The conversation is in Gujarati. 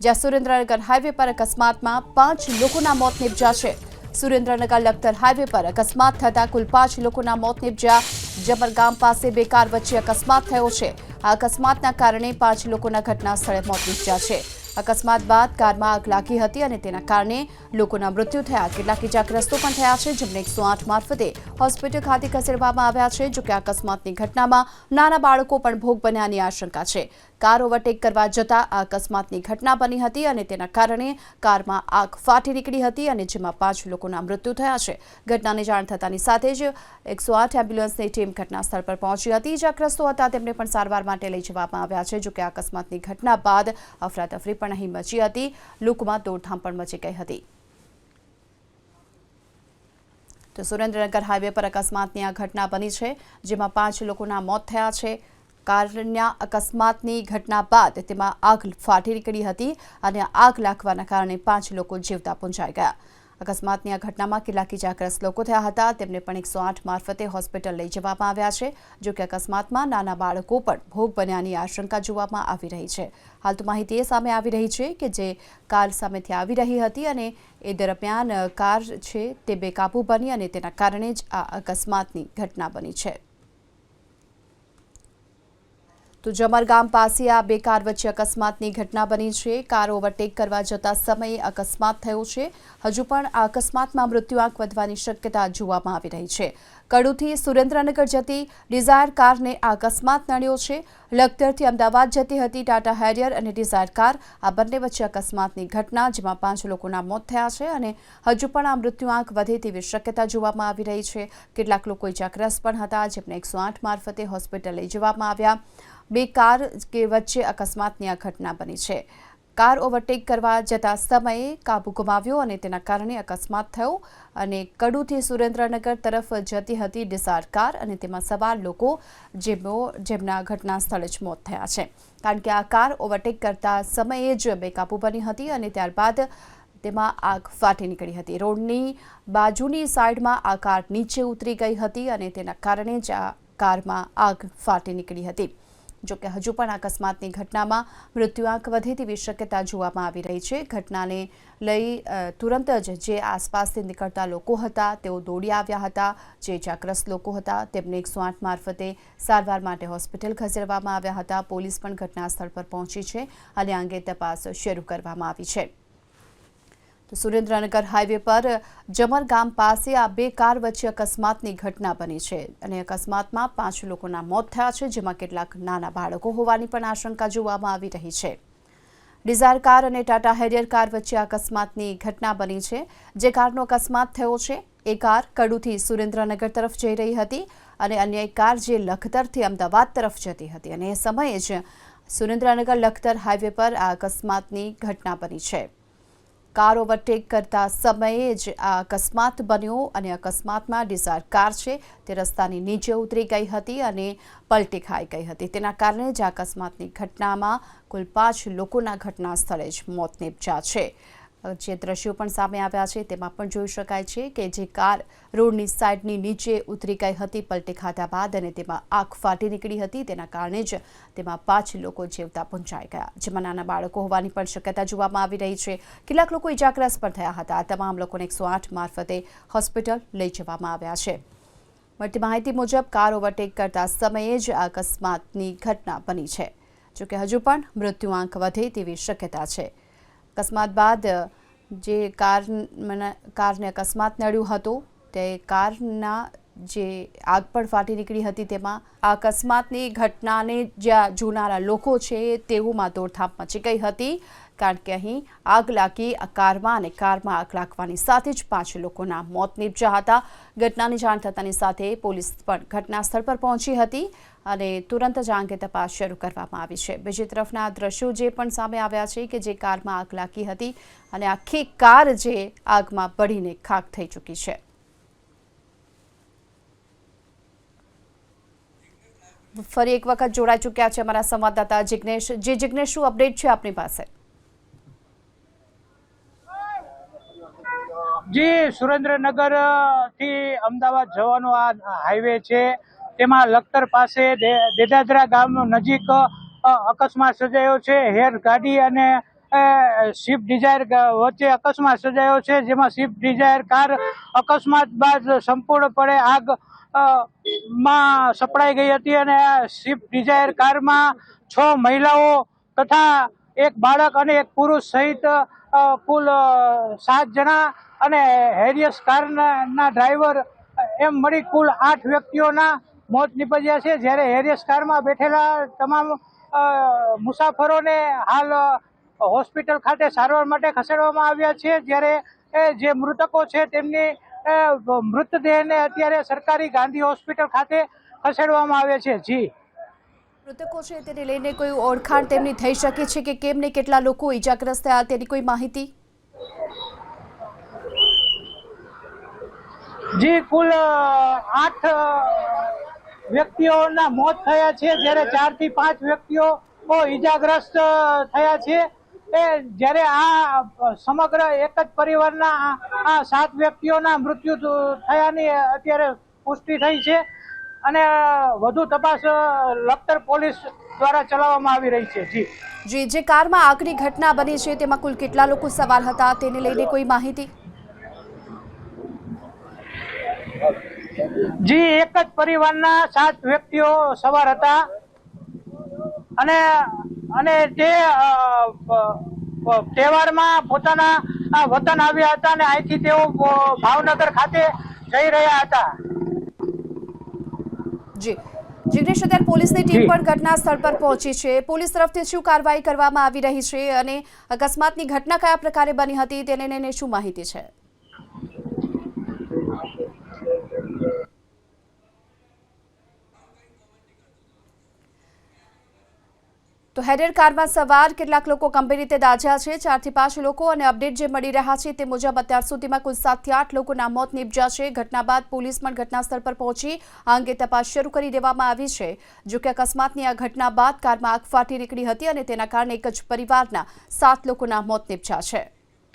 જ્યાં સુરેન્દ્રનગર હાઈવે પર અકસ્માતમાં પાંચ લોકોના મોત નિપજ્યા છે. સુરેન્દ્રનગર લખતર હાઈવે પર અકસ્માત થતા કુલ પાંચ લોકોના મોત નિપજ્યા. જબરગામ પાસે બે કાર વચ્ચે અકસ્માત થયો છે. આ અકસ્માતના કારણે પાંચ લોકોના ઘટના સ્થળે મોત નિપજ્યા છે. અકસ્માત બાદ કારમાં આગ લાગી હતી અને તેના કારણે લોકોના મૃત્યુ થયા. કેટલાક ઇજાગ્રસ્તો પણ થયા છે, જેમને એકસો આઠ મારફતે હોસ્પિટલ ખાતે ખસેડવામાં આવ્યા છે, જોકે અકસ્માતની ઘટનામાં નાના બાળકો પણ ભોગ બન્યાની આશંકા છે. કાર ઓવરટેક કરવા જતા આ અકસ્માતની ઘટના બની હતી અને તેના કારણે કારમાં આગ ફાટી નીકળી હતી અને જેમાં પાંચ લોકોના મૃત્યુ થયા છે. ઘટનાની જાણ થતાની સાથે જ એકસો આઠ એમ્બ્યુલન્સની ટીમ ઘટના સ્થળ પર પહોંચી હતી. ઇજાગ્રસ્તો હતા તેમને પણ સારવાર માટે લઈ જવામાં આવ્યા છે, જોકે અકસ્માતની ઘટના બાદ અફરાતફરી પણ અહીં મચી હતી. લોકોમાં દોડધામ પણ મચી ગઈ હતી. તો સુરેન્દ્રનગર હાઈવે પર અકસ્માતની આ ઘટના બની છે, જેમાં પાંચ લોકોના મોત થયા છે. કારના અકસ્માતની ઘટના બાદ તેમાં આગ ફાટી નીકળી હતી અને આગ લાગવાના કારણે પાંચ લોકો જીવતા પૂંજાઈ ગયા. અકસ્માતની આ ઘટનામાં કેટલાક ઇજાગ્રસ્ત લોકો થયા હતા. તેમને પણ એકસો આઠ મારફતે હોસ્પિટલ લઈ જવામાં આવ્યા છે, જો કે અકસ્માતમાં નાના બાળકો પણ ભોગ બન્યાની આશંકા જોવામાં આવી રહી છે. હાલ તો માહિતી એ સામે આવી રહી છે કે જે કાર સામેથી આવી રહી હતી અને એ દરમિયાન કાર છે તે બેકાબૂ બની અને તેના કારણે જ આ અકસ્માતની ઘટના બની છે. તો જમરગામ પાસે આ બે કાર વચ્ચે અકસ્માતની ઘટના બની છે. કાર ઓવરટેક કરવા જતા સમયે અકસ્માત થયો છે. હજુ પણ આ અકસ્માતમાં મૃત્યુઆંક વધવાની શક્યતા જોવામાં આવી રહી છે. કડુથી સુરેન્દ્રનગર જતી ડિઝાયર કારને આ અકસ્માત નડ્યો છે. લખતરથી અમદાવાદ જતી હતી ટાટા હેરિયર અને ડિઝાયર કાર. આ બંને વચ્ચે અકસ્માતની ઘટના, જેમાં પાંચ લોકોના મોત થયા છે અને હજુ પણ આ મૃત્યુઆંક વધે તેવી શક્યતા જોવામાં આવી રહી છે. કેટલાક લોકો ઇજાગ્રસ્ત પણ હતા, જેમને એકસો મારફતે હોસ્પિટલ લઈ જવામાં આવ્યા. બે કાર કે વચ્ચે અકસ્માતની આ ઘટના બની છે. કાર ઓવરટેક કરવા જતા સમયે કાબુ ગુમાવ્યો અને તેના કારણે અકસ્માત થયો અને કડુથી સુરેન્દ્રનગર તરફ જતી હતી ડિસાર કાર અને તેમાં સવાર લોકો જેમનો જેમના ઘટના સ્થળે જ મોત થયા છે. કારણ કે આ કાર ઓવરટેક કરતા સમયે જ બેકાબુ બની હતી અને ત્યારબાદ તેમાં આગ ફાટી નીકળી હતી. રોડની બાજુની સાઈડમાં આ કાર નીચે ઉતરી ગઈ હતી અને તેના કારણે જ આ કારમાં આગ ફાટી નીકળી હતી. જોકે હજુ પણ અકસ્માતની ઘટનામાં મૃત્યુઆંક વધે તેવી શક્યતા જોવામાં આવી રહી છે. ઘટનાને લઈ તુરંત જ જે આસપાસથી નીકળતા લોકો હતા, તેઓ દોડી આવ્યા હતા. જે ઇજાગ્રસ્ત લોકો હતા, તેમને એકસો આઠ મારફતે સારવાર માટે હોસ્પિટલ ખસેડવામાં આવ્યા હતા. પોલીસ પણ ઘટના સ્થળ પર પહોંચી છે. અને આ અંગે તપાસ શરૂ કરવામાં આવી છે. તો સુરેન્દ્રનગર હાઈવે પર જમર ગામ પાસે આ બે કાર વચ્ચે અકસ્માતની ઘટના બની છે અને અકસ્માતમાં પાંચ લોકોના મોત થયા છે, જેમાં કેટલાક નાના બાળકો હોવાની પણ આશંકા જોવામાં આવી રહી છે. ડિઝાયર કાર અને ટાટા હેરિયર કાર વચ્ચે અકસ્માતની ઘટના બની છે, જે કારનો અકસ્માત થયો છે. એ કાર કડુથી સુરેન્દ્રનગર તરફ જઈ રહી હતી અને અન્ય એક કાર જે લખતરથી અમદાવાદ તરફ જતી હતી. અને એ સમયે જ સુરેન્દ્રનગર લખતર હાઈવે પર આ અકસ્માતની ઘટના બની છે. કાર ઓવરટેક કરતા સમયે જ આ અકસ્માત બન્યો અને અકસ્માતમાં ડિઝાયર કાર છે તે રસ્તાની નીચે ઉતરી ગઈ હતી અને પલટી ખાઈ ગઈ હતી. તેના કારણે જ અકસ્માતની ઘટનામાં કુલ પાંચ લોકોના ઘટના સ્થળે જ મોત નિપજ્યા છે. જે દ્રશ્યો પણ સામે આવ્યા છે તેમાં પણ જોઈ શકાય છે કે જે કાર રોડની સાઈડની નીચે ઉતરી ગઈ હતી, પલટી ખાધા બાદ અને તેમાં આગ ફાટી નીકળી હતી. તેના કારણે જ તેમાં પાંચ લોકો જીવતા પહોંચાઈ ગયા. જેમાં નાના બાળકો હોવાની પણ શક્યતા જોવામાં આવી રહી છે. કેટલાક લોકો ઇજાગ્રસ્ત પણ થયા હતા. તમામ લોકોને એકસો આઠ મારફતે હોસ્પિટલ લઈ જવામાં આવ્યા છે. મળતી માહિતી મુજબ, કાર ઓવરટેક કરતા સમયે જ આ અકસ્માતની ઘટના બની છે. જોકે હજુ પણ મૃત્યુઆંક વધે તેવી શક્યતા છે. અકસ્માત બાદ જે કાર મને- કારને અકસ્માત નડ્યું હતું તે કારના જે આગ પણ ફાટી નીકળી હતી, તેમાં આ અકસ્માતની ઘટનાને જ્યાં જોનારા લોકો છે તેઓમાં દોડધામ મચી ગઈ હતી. કારણ કે અહીં આગ લાગી, આ કારમાં અને કારમાં આગ લાગવાની સાથે જ પાંચ લોકોના મોત નીપજ્યા હતા. ઘટનાની જાણ થતાની સાથે પોલીસ પણ ઘટના સ્થળ પર પહોંચી હતી અને તુરંત જ આ અંગે તપાસ શરૂ કરવામાં આવી છે. બીજી તરફના દ્રશ્યો જે પણ સામે આવ્યા છે કે જે કારમાં આગ લાગી હતી અને આખી કાર જે આગમાં બળીને ખાક થઈ ચૂકી છે. ફરી એક વખત જોડાઈ ચૂક્યા છે અમારા સંવાદદાતા જિજ્ઞેશ જે જિજ્ઞેશ શું અપડેટ છે આપની પાસે? જી સુરેન્દ્રનગરથી અમદાવાદ જવાનો આ હાઈવે છે. તેમાં લખતર પાસે દેદાદરા ગામ નજીક અકસ્માત સર્જાયો છે. હેર ગાડી અને સ્વિફ્ટ ડિઝાયર વચ્ચે અકસ્માત સર્જાયો છે, જેમાં સ્વિફ્ટ ડિઝાયર કાર અકસ્માત બાદ સંપૂર્ણપણે આગ માં સપડાઈ ગઈ હતી અને સ્વિફ્ટ ડિઝાયર કારમાં છ મહિલાઓ તથા એક બાળક અને એક પુરુષ સહિત કુલ સાત જણા અને હેરિયસ કારના ડ્રાઈવર, એમ મળી કુલ આઠ વ્યક્તિઓના મોત નીપજ્યા છે. જ્યારે હેરિયસ કારમાં બેઠેલા તમામ મુસાફરોને હાલ હોસ્પિટલ ખાતે સારવાર માટે ખસેડવામાં આવ્યા છે. જ્યારે જે મૃતકો છે, તેમની મૃતદેહને અત્યારે સરકારી ગાંધી હોસ્પિટલ ખાતે ખસેડવામાં આવે છે. જી. મૃતકો છે તેને લઈને કોઈ ઓળખાણ તેમની થઈ શકે છે કે કેમ ને કેટલા લોકો ઈજાગ્રસ્ત થયા તેની કોઈ માહિતી? જી કુલ આઠ વ્યક્તિઓના મોત થયા છે. જ્યારે ચારથી પાંચ વ્યક્તિઓ ઈજાગ્રસ્ત થયા છે. એ જ્યારે આ સમગ્ર એક જ પરિવારના આ- સાત વ્યક્તિઓના મૃત્યુ થયાની અત્યારે પુષ્ટિ થઈ છે અને વધુ તપાસ લખતર પોલીસ દ્વારા ચલાવવામાં આવી રહી છે. જી. જી જે કારમાં આગની ઘટના બની છે તેમાં કુલ કેટલા લોકો સવાર હતા તેને લઈને કોઈ માહિતી? જી એક જ પરિવારના સાત વ્યક્તિઓ સવાર હતા અને અને તે તહેવારમાં પોતાના વતન આવ્યા હતા અને અહીંથી તેઓ ભાવનગર ખાતે જઈ રહ્યા હતા. જી. જિગ્નેશ અત્યારે પોલીસની ટીમ પણ ઘટના સ્થળ પર પહોંચી છે. પોલીસ તરફથી શું કાર્યવાહી કરવામાં આવી રહી છે અને અકસ્માતની ઘટના કયા પ્રકારે બની હતી તેને શું માહિતી છે? તો હેરિયર કારમાં સવાર કેટલાક લોકો ગંભીર રીતે દાઝ્યા છે. ચારથી પાંચ લોકો અને અપડેટ જે મળી રહ્યા છે તે મુજબ અત્યાર સુધીમાં કુલ સાતથી આઠ લોકોના મોત નીપજ્યા છે. ઘટના બાદ પોલીસ પણ ઘટના સ્થળ પર પહોંચી આ અંગે તપાસ શરૂ કરી દેવામાં આવી છે. જો કે અકસ્માતની આ ઘટના બાદ કારમાં આગ ફાટી નીકળી હતી અને તેના કારણે એક જ પરિવારના સાત લોકોના મોત નીપજ્યા છે.